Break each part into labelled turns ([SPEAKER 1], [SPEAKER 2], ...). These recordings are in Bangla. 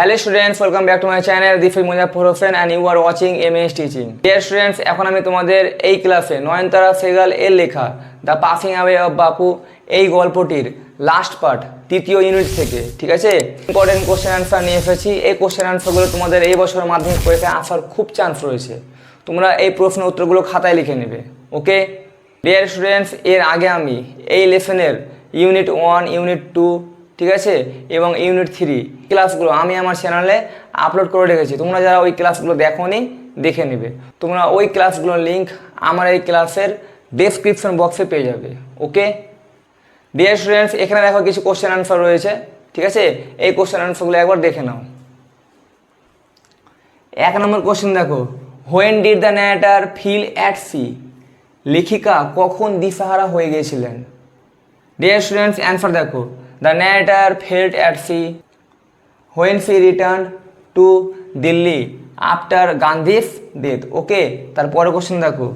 [SPEAKER 1] Hello students welcome back to my channel is Muzaffar Hossain and you are watching M S teaching dear students এখন আমি তোমাদের এই ক্লাসে নয়নতারা সেগাল এর লেখা the passing away of Bapu এই গল্পটির লাস্ট পার্ট তৃতীয় ইউনিট থেকে, ঠিক আছে? ইম্পর্টেন্ট কোশ্চেন অ্যান্সার নিয়ে এসেছি। এই কোশ্চেন অ্যান্সারগুলো তোমাদের এই বছরের মাধ্যমিক পরীক্ষায় আসার খুব চান্স রয়েছে। তোমরা এই প্রশ্ন উত্তরগুলো খাতায় লিখে নেবে ওকে ডিয়ার স্টুডেন্টস এর আগে আমি এই লেসনের ইউনিট ওয়ান ইউনিট টু ঠিক আছে? এবং ইউনিট থ্রি ক্লাসগুলো আমি আমার চ্যানেলে আপলোড করে রেখেছি। তোমরা যারা ওই ক্লাসগুলো দেখোনি, দেখে নেবে। তোমরা ওই ক্লাসগুলোর লিঙ্ক আমার এই ক্লাসের ডেসক্রিপশন বক্সে পেয়ে যাবে। ওকে ডিয়ার স্টুডেন্টস এখানে দেখো কিছু কোশ্চেন আনসার রয়েছে। ঠিক আছে? এই কোশ্চেন আনসারগুলো একবার দেখে নাও। এক নম্বর কোশ্চেন দেখো। When did the narrator feel at sea লেখিকা কখন দিশাহারা হয়ে গিয়েছিলেন? ডিয়ার স্টুডেন্টস অ্যান্সার দেখো। The narrator felt at sea when she return to Delhi after Gandhi's death okay তারপরে কোশ্চেন দেখো।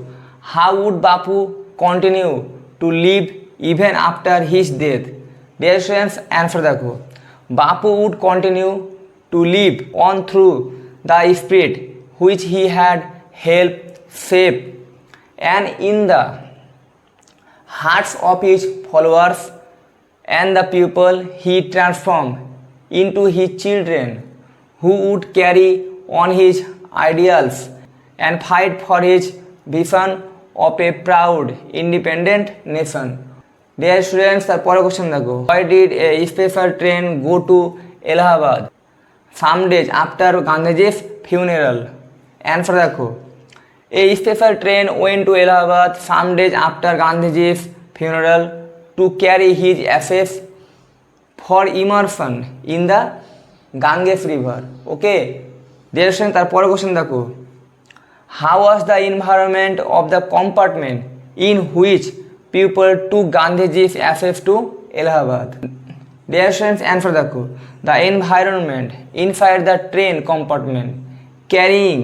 [SPEAKER 1] How would Bapu continue to live even after his death dear answer দেখো। Bapu would continue to live on through the spirit which he had help save and in the hearts of his followers and the people he transformed into his children who would carry on his ideals and fight for his vision of a proud independent nation dear students তারপরে কোশ্চেন দেখো why did a special train go to Allahabad some days after Gandhiji's funeral answer দেখো A special train went to Allahabad some days after Gandhiji's funeral to carry his ashes for immersion in the Ganges river. Okay, dear students, তারপরে কোশ্চেন দেখো was the environment of the compartment in which people took Gandhiji's ashes to Allahabad? Dear students, answer দেখো The environment inside the train compartment carrying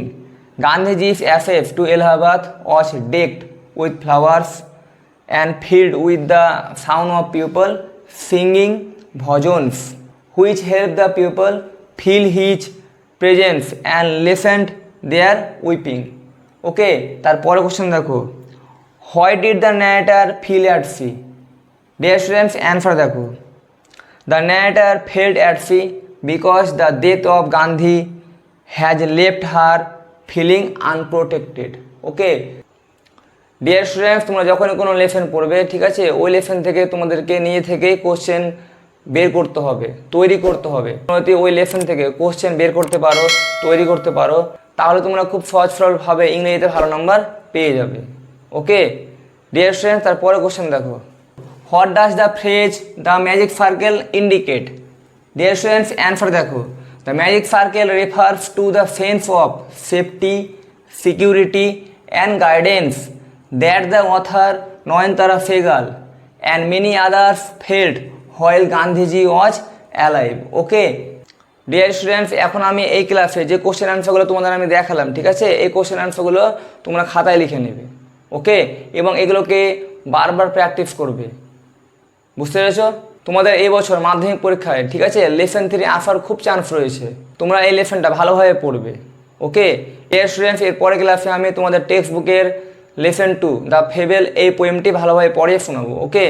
[SPEAKER 1] Gandhiji's ashes to Allahabad was decked with flowers and filled with the sound of people singing bhajans, which helped the people feel his presence and listened their weeping. Okay তারপরে কোশ্চেন দেখো why did the narrator feel at sea dear students answer দেখো the narrator felt at sea because the death of Gandhi has left her feeling unprotected okay dear students তোমরা যখনই কোনো লেসন পড়বে, ঠিক আছে, ওই লেসন থেকে তোমাদেরকে নিয়ে থেকেই কোশ্চেন বের করতে হবে, তৈরি করতে হবে। যদি ওই লেসন থেকে কোশ্চেন বের করতে পারো, তৈরি করতে পারো, তাহলে তোমরা খুব সহজ সরলভাবে ইংরেজিতে ভালো নাম্বার পেয়ে যাবে। ওকে ডিয়ার স্টুডেন্টস তারপরে কোশ্চেন দেখো। What does the phrase the magic circle indicate dear students answer দেখো। The magic circle refers to the sense of safety security and guidance that the author Nayantara Sahgal and many others felt while Gandhiji was alive okay dear students এখন আমি এই ক্লাসে যে কোশ্চেন আনসারগুলো তোমাদের আমি দেখালাম, ঠিক আছে? এই কোশ্চেন আনসারগুলো তোমরা খাতায় লিখে নেবে। ওকে এবং এগুলোকে বারবার প্র্যাকটিস করবে। বুঝতে পেরেছ? তোমাদের এই বছর মাধ্যমিক পরীক্ষায়, ঠিক আছে? লেসন থ্রি আসার খুব চান্স রয়েছে। তোমরা এই লেসনটা ভালোভাবে পড়বে। ওকে এর স্টুডেন্টস এর পরের ক্লাসে আমি তোমাদের টেক্সট বুকের লেসন টু দ্য ফেবেল এই পোয়েমটি ভালোভাবে পড়ে শোনাবো ওকে